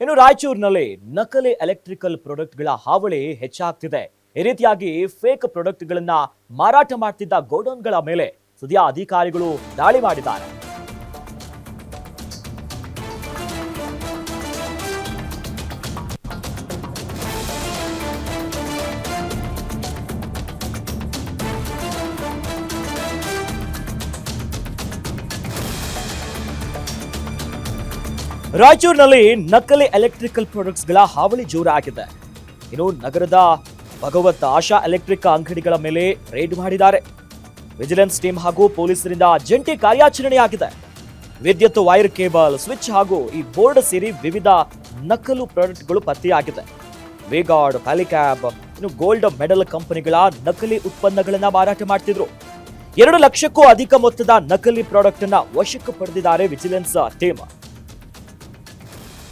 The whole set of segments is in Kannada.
ಇನ್ನು ರಾಯಚೂರಿನಲ್ಲಿ ನಕಲಿ ಎಲೆಕ್ಟ್ರಿಕಲ್ ಪ್ರಾಡಕ್ಟ್ಗಳ ಹಾವಳಿ ಹೆಚ್ಚಾಗ್ತಿದೆ. ಈ ರೀತಿಯಾಗಿ ಫೇಕ್ ಪ್ರಾಡಕ್ಟ್ಗಳನ್ನ ಮಾರಾಟ ಮಾಡ್ತಿದ್ದ ಗೋಡೌನ್ಗಳ ಮೇಲೆ ಸದ್ಯ ಅಧಿಕಾರಿಗಳು ದಾಳಿ ಮಾಡಿದ್ದಾರೆ. ರಾಯಚೂರಿನಲ್ಲಿ ನಕಲಿ ಎಲೆಕ್ಟ್ರಿಕಲ್ ಪ್ರಾಡಕ್ಟ್ಸ್ಗಳ ಹಾವಳಿ ಜೋರಾಗಿದೆ. ಇನ್ನು ನಗರದ ಭಗವತ್ ಆಶಾ ಎಲೆಕ್ಟ್ರಿಕ್ ಅಂಗಡಿಗಳ ಮೇಲೆ ರೇಡ್ ಮಾಡಿದ್ದಾರೆ. ವಿಜಿಲೆನ್ಸ್ ಟೀಮ್ ಹಾಗೂ ಪೊಲೀಸರಿಂದ ಜಂಟಿ ಕಾರ್ಯಾಚರಣೆಯಾಗಿದೆ. ವಿದ್ಯುತ್ ವೈರ್ ಕೇಬಲ್ ಸ್ವಿಚ್ ಹಾಗೂ ಈ ಬೋರ್ಡ್ ಸೇರಿ ವಿವಿಧ ನಕಲು ಪ್ರಾಡಕ್ಟ್ಗಳು ಪತ್ತೆಯಾಗಿದೆ. ವೇಗಾರ್ಡ್ ಪ್ಯಾಲಿಕ್ಯಾಬ್ ಇನ್ನು ಗೋಲ್ಡ್ ಮೆಡಲ್ ಕಂಪನಿಗಳ ನಕಲಿ ಉತ್ಪನ್ನಗಳನ್ನ ಮಾರಾಟ ಮಾಡ್ತಿದ್ರು. ಎರಡು ಲಕ್ಷಕ್ಕೂ ಅಧಿಕ ಮೊತ್ತದ ನಕಲಿ ಪ್ರಾಡಕ್ಟ್ ಅನ್ನ ವಶಕ್ಕೆ ಪಡೆದಿದ್ದಾರೆ ವಿಜಿಲೆನ್ಸ್ ಟೀಮ್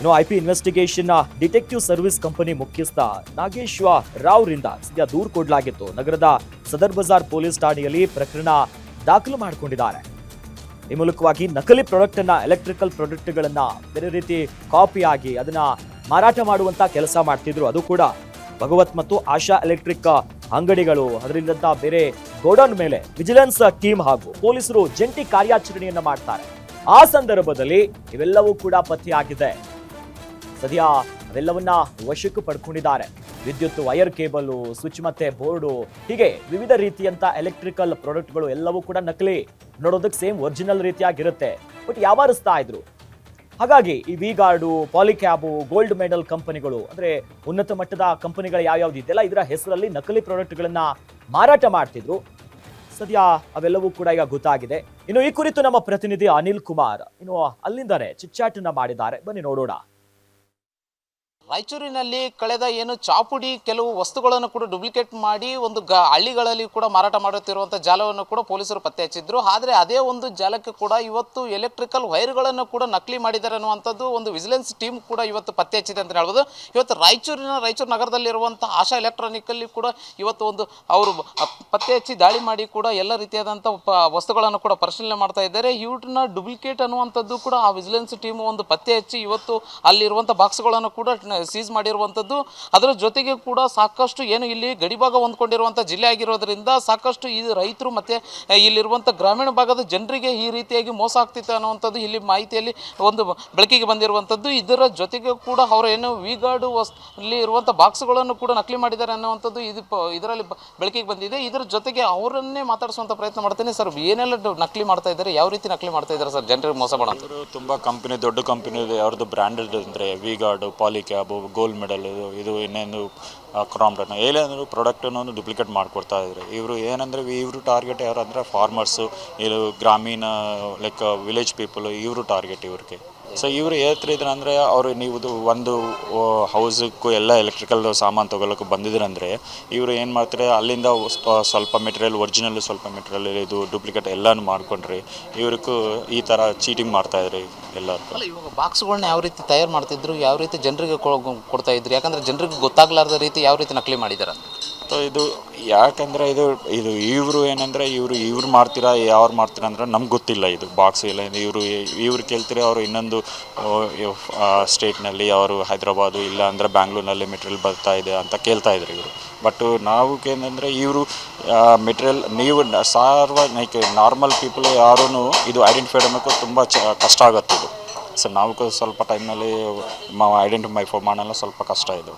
ಇನ್ನು IP investigation detective service company ಮುಖ್ಯಸ್ಥ ನಾಗೇಶ್ವ ರಾವ್ರಿಂದ ಸದ್ಯ ದೂರು ಕೊಡಲಾಗಿತ್ತು. ನಗರದ ಸದರ್ ಬಜಾರ್ ಪೊಲೀಸ್ ಠಾಣೆಯಲ್ಲಿ ಪ್ರಕರಣ ದಾಖಲು ಮಾಡಿಕೊಂಡಿದ್ದಾರೆ. ಈ ಮೂಲಕವಾಗಿ ನಕಲಿ ಪ್ರಾಡಕ್ಟ್ ಅನ್ನ ಎಲೆಕ್ಟ್ರಿಕಲ್ ಪ್ರಾಡಕ್ಟ್ಗಳನ್ನ ಬೇರೆ ರೀತಿ ಕಾಪಿ ಆಗಿ ಅದನ್ನ ಮಾರಾಟ ಮಾಡುವಂತ ಕೆಲಸ ಮಾಡ್ತಿದ್ರು. ಅದು ಕೂಡ ಭಗವತ್ ಮತ್ತು ಆಶಾ ಎಲೆಕ್ಟ್ರಿಕ್ ಅಂಗಡಿಗಳು. ಅದರಿಂದಂತ ಬೇರೆ ಗೋಡೌನ್ ಮೇಲೆ ವಿಜಿಲೆನ್ಸ್ ಟೀಮ್ ಹಾಗೂ ಪೊಲೀಸರು ಜಂಟಿ ಕಾರ್ಯಾಚರಣೆಯನ್ನ ಮಾಡ್ತಾರೆ. ಆ ಸಂದರ್ಭದಲ್ಲಿ ಇವೆಲ್ಲವೂ ಕೂಡ ಪತ್ತೆಯಾಗಿದೆ. ಸದ್ಯ ಅವೆಲ್ಲವನ್ನ ವಶಕ್ಕೆ ಪಡ್ಕೊಂಡಿದ್ದಾರೆ. ವಿದ್ಯುತ್, ವೈರ್ ಕೇಬಲ್, ಸ್ವಿಚ್ ಮತ್ತೆ ಬೋರ್ಡು, ಹೀಗೆ ವಿವಿಧ ರೀತಿಯಂತ ಎಲೆಕ್ಟ್ರಿಕಲ್ ಪ್ರಾಡಕ್ಟ್ಗಳು ಎಲ್ಲವೂ ಕೂಡ ನಕಲಿ. ನೋಡೋದಕ್ಕೆ ಸೇಮ್ ಒರಿಜಿನಲ್ ರೀತಿಯಾಗಿರುತ್ತೆ. ಬಟ್ ವ್ಯಾಪಾರಿಸ್ತಾ ಇದ್ರು? ಹಾಗಾಗಿ ಈ V Guard Polycab Gold Medal ಕಂಪನಿಗಳು, ಅಂದ್ರೆ ಉನ್ನತ ಮಟ್ಟದ ಕಂಪನಿಗಳು ಯಾವ್ಯಾವ್ದು ಇದೆಲ್ಲ ಇದರ ಹೆಸರಲ್ಲಿ ನಕಲಿ ಪ್ರಾಡಕ್ಟ್ಗಳನ್ನ ಮಾರಾಟ ಮಾಡ್ತಿದ್ರು. ಸದ್ಯ ಅವೆಲ್ಲವೂ ಕೂಡ ಈಗ ಗೊತ್ತಾಗಿದೆ. ಇನ್ನು ಈ ಕುರಿತು ನಮ್ಮ ಪ್ರತಿನಿಧಿ ಅನಿಲ್ ಕುಮಾರ್, ಇನ್ನು ಅಲ್ಲಿಂದಾನೆ ಚಿಚ್ಚಾಟನ್ನ ಮಾಡಿದ್ದಾರೆ. ಬನ್ನಿ ನೋಡೋಣ. ರಾಯಚೂರಿನಲ್ಲಿ ಕಳೆದ ಏನು ಚಾಪುಡಿ ಕೆಲವು ವಸ್ತುಗಳನ್ನು ಕೂಡ ಡೂಪ್ಲಿಕೇಟ್ ಮಾಡಿ ಒಂದು ಗ ಹಳ್ಳಿಗಳಲ್ಲಿ ಕೂಡ ಮಾರಾಟ ಮಾಡುತ್ತಿರುವಂಥ ಜಾಲವನ್ನು ಕೂಡ ಪೊಲೀಸರು ಪತ್ತೆ ಹಚ್ಚಿದ್ರು. ಆದರೆ ಅದೇ ಒಂದು ಜಾಲಕ್ಕೆ ಕೂಡ ಇವತ್ತು ಎಲೆಕ್ಟ್ರಿಕಲ್ ವೈರ್ಗಳನ್ನು ಕೂಡ ನಕಲಿ ಮಾಡಿದ್ದಾರೆ ಅನ್ನುವಂಥದ್ದು ಒಂದು ವಿಜಿಲೆನ್ಸ್ ಟೀಮ್ ಕೂಡ ಇವತ್ತು ಪತ್ತೆ ಹಚ್ಚಿದೆ ಅಂತ ಹೇಳ್ಬೋದು. ಇವತ್ತು ರಾಯಚೂರಿನ ರಾಯಚೂರು ನಗರದಲ್ಲಿರುವಂಥ ಆಶಾ ಎಲೆಕ್ಟ್ರಾನಿಕಲ್ಲಿ ಕೂಡ ಇವತ್ತು ಒಂದು ಅವರು ಪತ್ತೆ ಹಚ್ಚಿ ದಾಳಿ ಮಾಡಿ ಕೂಡ ಎಲ್ಲ ರೀತಿಯಾದಂಥ ವಸ್ತುಗಳನ್ನು ಕೂಡ ಪರಿಶೀಲನೆ ಮಾಡ್ತಾ ಇದ್ದಾರೆ. ಇವ್ರನ್ನ ಡೂಪ್ಲಿಕೇಟ್ ಅನ್ನುವಂಥದ್ದು ಕೂಡ ಆ ವಿಜಿಲೆನ್ಸ್ ಟೀಮ್ ಒಂದು ಪತ್ತೆ ಹಚ್ಚಿ ಇವತ್ತು ಅಲ್ಲಿರುವಂಥ ಬಾಕ್ಸ್ಗಳನ್ನು ಕೂಡ ಸೀಸ್ ಮಾಡಿರುವಂಥದ್ದು, ಅದರ ಜೊತೆಗೆ ಕೂಡ ಸಾಕಷ್ಟು ಏನು ಇಲ್ಲಿ ಗಡಿಭಾಗ ಹೊಂದ್ಕೊಂಡಿರುವಂಥ ಜಿಲ್ಲೆ ಆಗಿರೋದ್ರಿಂದ ಸಾಕಷ್ಟು ಈ ರೈತರು ಮತ್ತು ಇಲ್ಲಿರುವಂಥ ಗ್ರಾಮೀಣ ಭಾಗದ ಜನರಿಗೆ ಈ ರೀತಿಯಾಗಿ ಮೋಸ ಆಗ್ತಿತ್ತು ಅನ್ನುವಂಥದ್ದು ಇಲ್ಲಿ ಮಾಹಿತಿಯಲ್ಲಿ ಒಂದು ಬೆಳಕಿಗೆ ಬಂದಿರುವಂಥದ್ದು. ಇದರ ಜೊತೆಗೆ ಕೂಡ ಅವರೇನು ವಿಗಾರ್ಡು ವಸ್ ಅಲ್ಲಿ ಇರುವಂಥ ಬಾಕ್ಸ್ಗಳನ್ನು ಕೂಡ ನಕಲಿ ಮಾಡಿದ್ದಾರೆ ಅನ್ನುವಂಥದ್ದು ಇದು ಇದರಲ್ಲಿ ಬೆಳಕಿಗೆ ಬಂದಿದೆ. ಇದರ ಜೊತೆಗೆ ಅವರನ್ನೇ ಮಾತಾಡಿಸುವಂಥ ಪ್ರಯತ್ನ ಮಾಡ್ತೇನೆ ಸರ್. ಏನೆಲ್ಲ ನಕಲಿ ಮಾಡ್ತಾ ಇದ್ದಾರೆ, ಯಾವ ರೀತಿ ನಕಲಿ ಮಾಡ್ತಾ ಇದ್ದಾರೆ ಸರ್ ಜನರಿಗೆ ಮೋಸ ಮಾಡೋದು ತುಂಬ ಕಂಪನಿ ದೊಡ್ಡ ಕಂಪನಿ ಅವ್ರದ್ದು ಬ್ರ್ಯಾಂಡೆಡ್ ಅಂದರೆ V Guard Polycab Gold Medal ಇದು ಇದು ಇನ್ನೇನು ಏನೇ ಅಂದರೂ ಪ್ರಾಡಕ್ಟನ್ನು ಒಂದು ಡುಪ್ಲಿಕೇಟ್ ಮಾಡಿಕೊಡ್ತಾ ಇದ್ದಾರೆ ಇವರು ಏನಂದರೆ, ಇವರು ಟಾರ್ಗೆಟ್ ಯಾರು ಅಂದರೆ ಫಾರ್ಮರ್ಸು ಇದು ಗ್ರಾಮೀಣ ಲೈಕ್ ವಿಲೇಜ್ ಪೀಪಲ್ ಇವರು ಟಾರ್ಗೆಟ್ ಇವ್ರಿಗೆ. ಸೊ ಇವರು ಹೇಳ್ತಾ ಇದ್ರೆ ಅಂದರೆ ಅವರು ನೀವು ಒಂದು ಹೌಸಕ್ಕೂ ಎಲ್ಲ ಎಲೆಕ್ಟ್ರಿಕಲ್ ಸಾಮಾನು ತೊಗೊಳಕ್ಕೆ ಬಂದಿದ್ರಂದರೆ, ಇವರು ಏನು ಮಾಡ್ತಾರೆ, ಅಲ್ಲಿಂದ ಸ್ವಲ್ಪ ಮೆಟೀರಿಯಲ್ ಒರಿಜಿನಲ್ ಸ್ವಲ್ಪ ಮೆಟೀರಿಯಲ್ ಇದು ಡೂಪ್ಲಿಕೇಟ್ ಎಲ್ಲನೂ ಮಾಡ್ಕೊಂಡ್ರಿ ಇವ್ರಿಗೂ ಈ ಥರ ಚೀಟಿಂಗ್ ಮಾಡ್ತಾಯಿದ್ರಿ ಎಲ್ಲರೂ ಇವಾಗ ಬಾಕ್ಸ್ಗಳನ್ನ ಯಾವ ರೀತಿ ತಯಾರು ಮಾಡ್ತಿದ್ರು, ಯಾವ ರೀತಿ ಜನರಿಗೆ ಕೊಡ್ತಾ ಇದ್ರು? ಯಾಕಂದ್ರೆ ಜನರಿಗೆ ಗೊತ್ತಾಗ್ಲಾರ್ದ ರೀತಿ ಯಾವ ರೀತಿ ನಕಲಿ ಮಾಡಿದ್ದಾರೆ ಸೊ ಇದು ಯಾಕಂದರೆ ಇದು ಇದು ಇವರು ಏನಂದರೆ ಇವರು, ಇವ್ರು ಮಾಡ್ತೀರಾ ಯಾರು ಮಾಡ್ತೀರಾ ಅಂದ್ರೆ ನಮ್ಗೆ ಗೊತ್ತಿಲ್ಲ ಇದು ಬಾಕ್ಸ್ ಇಲ್ಲ ಇವರು, ಇವ್ರು ಕೇಳ್ತೀರಿ ಅವರು ಇನ್ನೊಂದು ಸ್ಟೇಟ್ನಲ್ಲಿ ಅವರು ಹೈದ್ರಾಬಾದು ಇಲ್ಲ ಅಂದರೆ ಬ್ಯಾಂಗ್ಳೂರ್ನಲ್ಲಿ ಮೆಟೀರಿಯಲ್ ಬರ್ತಾ ಇದೆ ಅಂತ ಕೇಳ್ತಾ ಇದ್ರು ಇವರು. ಬಟ್ ನಾವು ಏನಂದರೆ ಇವರು ಮೆಟೀರಿಯಲ್ ನೀವು ಸಾರ್ವ ಸಾರ್ವಜನಿಕ ನಾರ್ಮಲ್ ಪೀಪಲ್ ಯಾರೂ ಇದು ಐಡೆಂಟಿಫೈ ಮಾಡೋಕ್ಕೂ ತುಂಬ ಚ, ಕಷ್ಟ ಆಗುತ್ತೆ ಇದು. ಸೊ ನಾವು ಸ್ವಲ್ಪ ಟೈಮ್ನಲ್ಲಿ ಐಡೆಂಟಿಫೈ ಮಾಡೋಲ್ಲ ಸ್ವಲ್ಪ ಕಷ್ಟ ಇದು.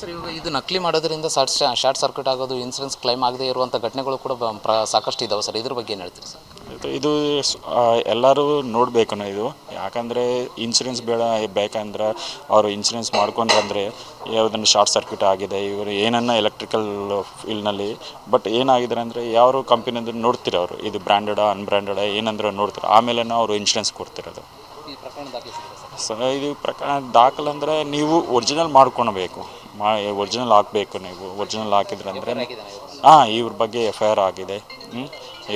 ಸರ್ ಇವಾಗ ಇದು ನಕಲಿ ಮಾಡೋದ್ರಿಂದ ಶಾರ್ಟ್ ಶಾರ್ಟ್ ಸರ್ಕ್ಯೂಟ್ ಆಗೋದು ಇನ್ಸೂರೆನ್ಸ್ ಕ್ಲೈಮ್ ಆಗದೆ ಇರುವಂಥ ಘಟನೆಗಳು ಕೂಡ ಬ- ಪ್ರ- ಸಾಕಷ್ಟು ಇದಾವೆ ಸರ್. ಇದ್ರ ಬಗ್ಗೆ ಏನು ಹೇಳ್ತೀರಿ ಸರ್? ಇದು- ಇದು ಸ್- ಆ, ಎಲ್ಲರೂ ನೋಡಬೇಕು ಇದು. ಯಾಕಂದರೆ ಇನ್ಸೂರೆನ್ಸ್ ಬೇಡ ಬೇಕಂದ್ರೆ ಅವರು ಇನ್ಸೂರೆನ್ಸ್ ಮಾಡ್ಕೊಂಡ್ರಂದ್ರೆ ಯಾವುದನ್ನು ಶಾರ್ಟ್ ಸರ್ಕ್ಯೂಟ್ ಆಗಿದೆ ಇವರು ಏನನ್ನ ಎಲೆಕ್ಟ್ರಿಕಲ್ ಫೀಲ್ಡ್ನಲ್ಲಿ ಬಟ್ ಏನಾಗಿದೆ ಅಂದರೆ ಯಾವ ಕಂಪನಿಂದ ನೋಡ್ತೀರ ಅವರು? ಇದು ಬ್ರ್ಯಾಂಡೆಡ ಅನ್ಬ್ರ್ಯಾಂಡೆಡ ಏನಂದ್ರೆ ನೋಡ್ತಾರೆ. ಆಮೇಲೆ ಅವರು ಇನ್ಶೂರೆನ್ಸ್ ಕೊಡ್ತಿರೋದು. ಈ ಪ್ರಕರಣ ದಾಖಲಿಸಿದ್ರೆ ಸರ್? ಸೊ ಇದು ಪ್ರಕಾರ ದಾಖಲಂದರೆ ನೀವು ಒರಿಜಿನಲ್ ಮಾಡ್ಕೊಳ್ಬೇಕು. ಮಾ ಒರಿಜಿನಲ್ ಹಾಕಬೇಕು ನೀವು. ಒರಿಜಿನಲ್ ಹಾಕಿದ್ರೆ ಅಂದರೆ ಹಾಂ ಇವ್ರ ಬಗ್ಗೆ ಎಫ್ ಐ ಆರ್ ಆಗಿದೆ.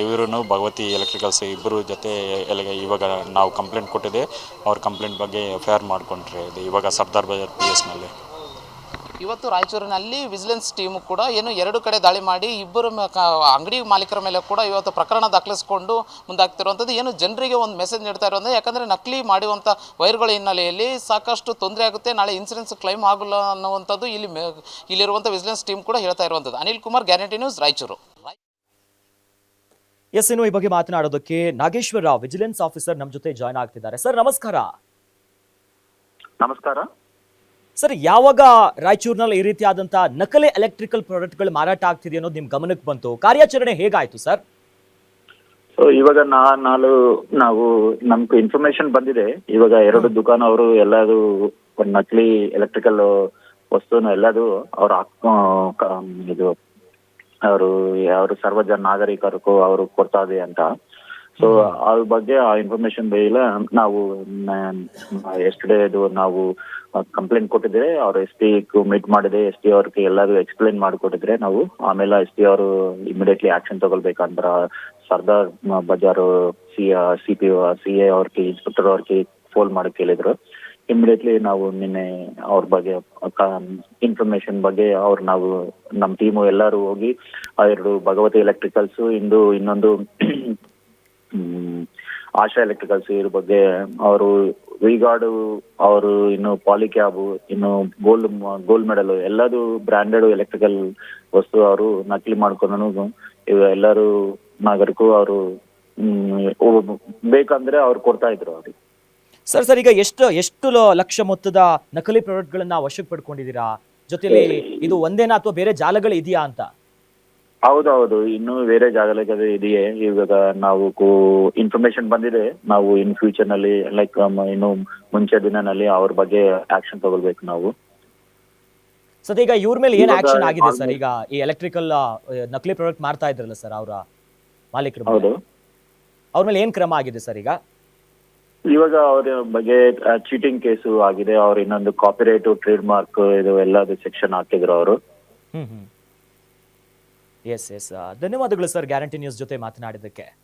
ಇವರು ಭಗವತಿ ಎಲೆಕ್ಟ್ರಿಕಲ್ಸ್ ಇಬ್ಬರು ಜೊತೆ ಎಲೆ ಇವಾಗ ನಾವು ಕಂಪ್ಲೇಂಟ್ ಕೊಟ್ಟಿದೆ. ಅವ್ರ ಕಂಪ್ಲೇಂಟ್ ಬಗ್ಗೆ ಎಫ್ ಐ ಆರ್ ಮಾಡ್ಕೊಂಡ್ರೆ ಇದು ಇವಾಗ ಸರ್ದಾರ್ ಬಜಾರ್ ಪಿ ಎಸ್ನಲ್ಲಿ ಇವತ್ತು ರಾಯಚೂರಿನಲ್ಲಿ ವಿಜಿಲೆನ್ಸ್ ಟೀಮ್ ಕೂಡ ಏನು ಎರಡು ಕಡೆ ದಾಳಿ ಮಾಡಿ ಇಬ್ಬರು ಅಂಗಡಿ ಮಾಲೀಕರ ಮೇಲೆ ಕೂಡ ಇವತ್ತು ಪ್ರಕರಣ ದಾಖಲಿಸಿಕೊಂಡು ಮುಂದಾಗ್ತಿರುವಂಥದ್ದು. ಏನು ಜನರಿಗೆ ಒಂದು ಮೆಸೇಜ್ ನೀಡ್ತಾ ಇರೋದು ಯಾಕಂದರೆ ನಕಲಿ ಮಾಡುವಂಥ ವೈರ್ಗಳ ಹಿನ್ನೆಲೆಯಲ್ಲಿ ಸಾಕಷ್ಟು ತೊಂದರೆ ಆಗುತ್ತೆ. ನಾಳೆ ಇನ್ಸೂರೆನ್ಸ್ ಕ್ಲೈಮ್ ಆಗಲ್ಲ ಅನ್ನುವಂಥದ್ದು ಇಲ್ಲಿ ಮೇ ಇಲ್ಲಿರುವಂಥ ವಿಜಿಲೆನ್ಸ್ ಟೀಮ್ ಕೂಡ ಹೇಳ್ತಾ ಇರುವಂಥದ್ದು. Anil Kumar guarantee news Raichur. Yes ಇನ್ನು ಈ ಬಗ್ಗೆ ಮಾತನಾಡೋದಕ್ಕೆ ನಾಗೇಶ್ವರ ವಿಜಿಲೆನ್ಸ್ ಆಫೀಸರ್ ನಮ್ಮ ಜೊತೆ ಜಾಯ್ನ್ ಆಗ್ತಿದ್ದಾರೆ. ಸರ್ ನಮಸ್ಕಾರ. ನಮಸ್ಕಾರ. ಸರ್ ಯಾವಾಗ ರಾಯಚೂರಿನಲ್ಲಿ ಈ ರೀತಿಯಾದಂತಹ ನಕಲಿ ಎಲೆಕ್ಟ್ರಿಕಲ್ ಪ್ರಾಡಕ್ಟ್ಗಳು ಮಾರಾಟ ಆಗ್ತಿದೆ ಅನ್ನೋದು ನಿಮ್ ಗಮನಕ್ಕೆ ಬಂತು? ಕಾರ್ಯಾಚರಣೆ ಹೇಗಾಯ್ತು ಸರ್? ಸೊ ಇವಾಗ ನಾ ನಾಳು ನಾವು ನಮ್ಗೆ ಇನ್ಫಾರ್ಮೇಶನ್ ಬಂದಿದೆ. ಇವಾಗ ಎರಡು ದುಕಾನ್ ಅವರು ಎಲ್ಲದು ಒಂದು ನಕಲಿ ಎಲೆಕ್ಟ್ರಿಕಲ್ ವಸ್ತುನ ಎಲ್ಲದು ಅವ್ರ ಇದು ಅವರು ಯಾರು ಸರ್ವಜನ ನಾಗರಿಕರಿಗೂ ಅವರು ಕೊಡ್ತಾ ಇದೆ ಅಂತ. ಸೊ ಅದ್ರ ಬಗ್ಗೆ ಆ ಇನ್ಫಾರ್ಮೇಶನ್ ಬೇಯಿಲ್ಲ. ನಾವು ಎಷ್ಟೇ ನಾವು ಕಂಪ್ಲೇಂಟ್ ಕೊಟ್ಟಿದ್ರೆ ಅವ್ರ ಎಸ್ ಪಿ ಮೀಟ್ ಮಾಡಿದೆ. ಎಸ್ ಟಿ ಅವ್ರಿಗೆ ಎಲ್ಲರೂ ಎಕ್ಸ್ಪ್ಲೈನ್ ಮಾಡಿಕೊಟ್ಟಿದ್ರೆ ನಾವು, ಆಮೇಲೆ ಎಸ್ ಟಿ ಅವರು immediately action ತಗೊಳ್ಬೇಕಂದ್ರ Sardar Bazar C C P C A ಅವ್ರಿಗೆ ಇನ್ಸ್ಪೆಕ್ಟರ್ ಅವ್ರಿಗೆ ಫೋನ್ ಮಾಡಿ ಕೇಳಿದ್ರು. ಇಮಿಡಿಯೇಟ್ಲಿ ನಾವು ನಿನ್ನೆ ಅವ್ರ ಬಗ್ಗೆ ಇನ್ಫಾರ್ಮೇಶನ್ ಬಗ್ಗೆ ಅವ್ರು ನಾವು ನಮ್ಮ ಟೀಮು ಎಲ್ಲರೂ ಹೋಗಿ ಎರಡು ಭಗವತಿ ಎಲೆಕ್ಟ್ರಿಕಲ್ಸ್ ಇಂದು ಇನ್ನೊಂದು ಆಶಾ ಎಲೆಕ್ಟ್ರಿಕಲ್ಸ್ ಇದ್ರ ಬಗ್ಗೆ ಅವರು ವಿಗಾರ್ಡ್ ಅವರು ಇನ್ನು ಪಾಲಿಕ್ಯಾಬ್ ಇನ್ನು ಗೋಲ್ಡ್ ಗೋಲ್ಡ್ ಮೆಡಲ್ ಎಲ್ಲದು ಬ್ರಾಂಡೆಡ್ ಎಲೆಕ್ಟ್ರಿಕಲ್ ವಸ್ತು ಅವರು ನಕಲಿ ಮಾಡ್ಕೊಂಡು ಇವ ಎಲ್ಲರೂ ನಾಗರಿಕರು ಅವರು ಬೇಕಂದ್ರೆ ಅವ್ರು ಕೊಡ್ತಾ ಇದ್ರು ಅವ್ರಿಗೆ. ಸರ್ ಸರ್ ಈಗ ಎಷ್ಟು ಎಷ್ಟು ಲಕ್ಷ ಮೊತ್ತದ ನಕಲಿ ಪ್ರಾಡಕ್ಟ್ಗಳನ್ನ ವಶಕ್ಕೆ ಪಡ್ಕೊಂಡಿದ್ದೀರಾ ಜೊತೆಲಿ ಇದು ಒಂದೇನಾ ಅಥವಾ ಬೇರೆ ಜಾಲಗಳು ಇದೆಯಾ ಅಂತ? ಹೌದೌದು ಇನ್ನು ಬೇರೆ ಜಾಗದಲ್ಲಿ ಇದೆಯೇ. ಇವಾಗ ನಾವು ಇನ್ಫಾರ್ಮೇಶನ್ ಬಂದಿದೆ. ನಾವು ಇನ್ ಫ್ಯೂಚರ್ನಲ್ಲಿ ಲೈಕ್ ಇನ್ನು ಮುಂಚೆ ದಿನನಲ್ಲಿ ಅವ್ರ ಬಗ್ಗೆ ಆಕ್ಷನ್ ತಗೊಳ್ಬೇಕು ನಾವು. ಸರ್ ಈಗ ಇವ್ರ ಮೇಲೆ ಏನ್ ಆಕ್ಷನ್ ಆಗಿದೆ ಸರ್? ಈಗ ಈ ಎಲೆಕ್ಟ್ರಿಕಲ್ ನಕಲಿ ಪ್ರಾಡಕ್ಟ್ ಮಾರ್ತಾ ಇದ್ರಲ್ಲ ಸರ್ ಅವರ ಮಾಲೀಕರು ಹೌದು. ಅವ್ರ ಮೇಲೆ ಏನ್ ಕ್ರಮ ಆಗಿದೆ ಸರ್ ಈಗ? ಇವಾಗ ಅವ್ರ ಬಗ್ಗೆ ಚೀಟಿಂಗ್ ಕೇಸು ಆಗಿದೆ. ಅವ್ರ ಇನ್ನೊಂದು ಕಾಪಿರೈಟ್ ಟ್ರೇಡ್ ಮಾರ್ಕ್ ಇದು ಎಲ್ಲದು ಸೆಕ್ಷನ್ ಹಾಕಿದ್ರು ಅವರು. ಹ್ಮ್ ಹ್ಮ್. ಎಸ್ ಎಸ್ ಧನ್ಯವಾದಗಳು ಸರ್ ಗ್ಯಾರಂಟಿ ನ್ಯೂಸ್ ಜೊತೆ ಮಾತನಾಡಿದ್ದಕ್ಕೆ.